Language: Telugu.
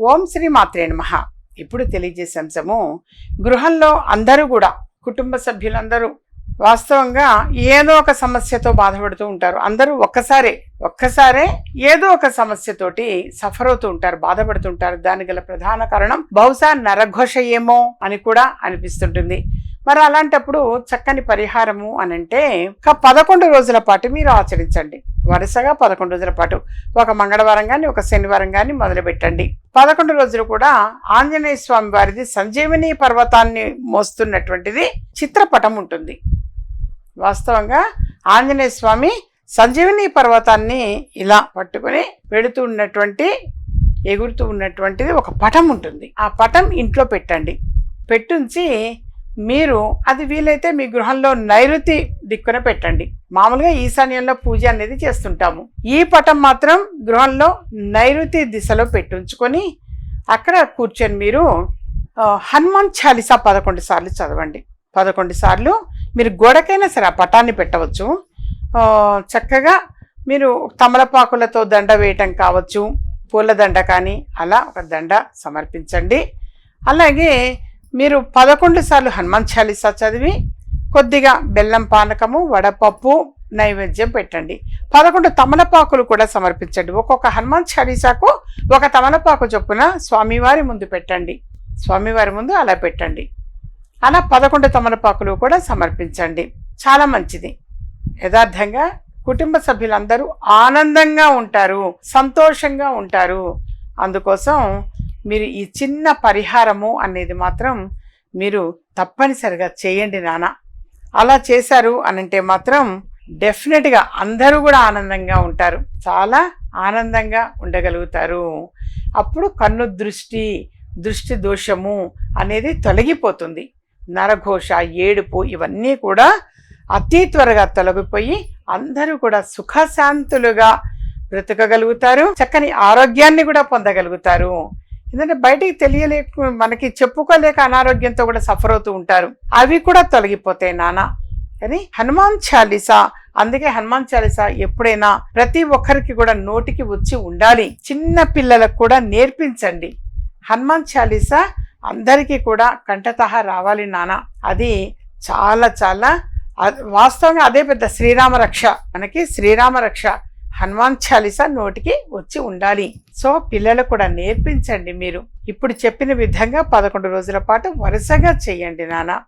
ఓం శ్రీ మాత్రే నమ. ఇప్పుడు తెలియజేసే అంశము గృహంలో అందరూ కూడా కుటుంబ సభ్యులందరూ వాస్తవంగా ఏదో ఒక సమస్యతో బాధపడుతూ ఉంటారు. అందరూ ఒక్కసారే ఒక్కసారే ఏదో ఒక సమస్యతోటి సఫర్ అవుతూ ఉంటారు బాధపడుతుంటారు దానికి గల ప్రధాన కారణం బహుశా నరఘోష ఏమో అని కూడా అనిపిస్తుంటుంది. మరి అలాంటప్పుడు చక్కని పరిహారము అని అంటే ఒక పదకొండు రోజుల పాటు మీరు ఆచరించండి. వరుసగా పదకొండు రోజుల పాటు. ఒక మంగళవారం కానీ ఒక శనివారం కానీ మొదలుపెట్టండి. పదకొండు రోజులు కూడా ఆంజనేయ స్వామి వారిది సంజీవని పర్వతాన్ని మోస్తున్నటువంటిది చిత్రపటం ఉంటుంది. వాస్తవంగా ఆంజనేయ స్వామి సంజీవని పర్వతాన్ని ఇలా పట్టుకొని పెడుతూ ఉన్నటువంటి ఎగురుతూ ఉన్నటువంటిది ఒక పటం ఉంటుంది. ఆ పటం ఇంట్లో పెట్టండి. పెట్టుంచి మీరు అది వీలైతే మీ గృహంలో నైరుతి దిక్కున పెట్టండి. మామూలుగా ఈశాన్యంలో పూజ అనేది చేస్తుంటాము. ఈ పటం మాత్రం గృహంలో నైరుతి దిశలో పెట్టుంచుకొని అక్కడ కూర్చొని మీరు హనుమాన్ చాలీసా పదకొండు సార్లు చదవండి. పదకొండు సార్లు మీరు గోడకైనా సరే ఆ పటాన్ని పెట్టవచ్చు. చక్కగా మీరు తమలపాకులతో దండ వేయటం కావచ్చు పూల దండ కానీ అలా ఒక దండ సమర్పించండి. అలాగే మీరు పదకొండు సార్లు హనుమాన్ చాలీసా చదివి కొద్దిగా బెల్లం పానకము వడపప్పు నైవేద్యం పెట్టండి. పదకొండు తమలపాకులు కూడా సమర్పించండి. ఒక్కొక్క హనుమాన్ చాలీసాకు ఒక తమలపాకు చొప్పున స్వామివారి ముందు పెట్టండి. స్వామివారి ముందు అలా పెట్టండి. అలా పదకొండు తమలపాకులు కూడా సమర్పించండి. చాలా మంచిది. యథార్థంగా కుటుంబ సభ్యులందరూ ఆనందంగా ఉంటారు సంతోషంగా ఉంటారు. అందుకోసం మీరు ఈ చిన్న పరిహారము అనేది మాత్రం మీరు తప్పనిసరిగా చేయండి నాన్న. అలా చేశారు అనంటే మాత్రం డెఫినెట్గా అందరూ కూడా ఆనందంగా ఉంటారు. చాలా ఆనందంగా ఉండగలుగుతారు. అప్పుడు కన్ను దృష్టి దృష్టి దోషము అనేది తొలగిపోతుంది. నరఘోష ఏడుపు ఇవన్నీ కూడా అతి త్వరగా తొలగిపోయి అందరూ కూడా సుఖశాంతులుగా బ్రతకగలుగుతారు. చక్కని ఆరోగ్యాన్ని కూడా పొందగలుగుతారు. ఎందుకంటే బయటికి తెలియలేక మనకి చెప్పుకోలేక అనారోగ్యంతో కూడా సఫర్ అవుతూ ఉంటారు. అవి కూడా తొలగిపోతాయి నాన్న కానీ హనుమాన్ చాలీసా అందుకే హనుమాన్ చాలీసా ఎప్పుడైనా ప్రతి ఒక్కరికి కూడా నోటికి వచ్చి ఉండాలి. చిన్న పిల్లలకు కూడా నేర్పించండి. హనుమాన్ చాలీసా అందరికీ కూడా కంఠతహ రావాలి నాన్న అది చాలా చాలా వాస్తవంగా అదే పెద్ద శ్రీరామ రక్ష మనకి శ్రీరామ రక్ష హనుమాన్ చాలీసా నోటికి వచ్చి ఉండాలి. సో పిల్లలు కూడా నేర్పించండి మీరు. ఇప్పుడు చెప్పిన విధంగా పదకొండు రోజుల పాటు వరుసగా చేయండి నాన్న.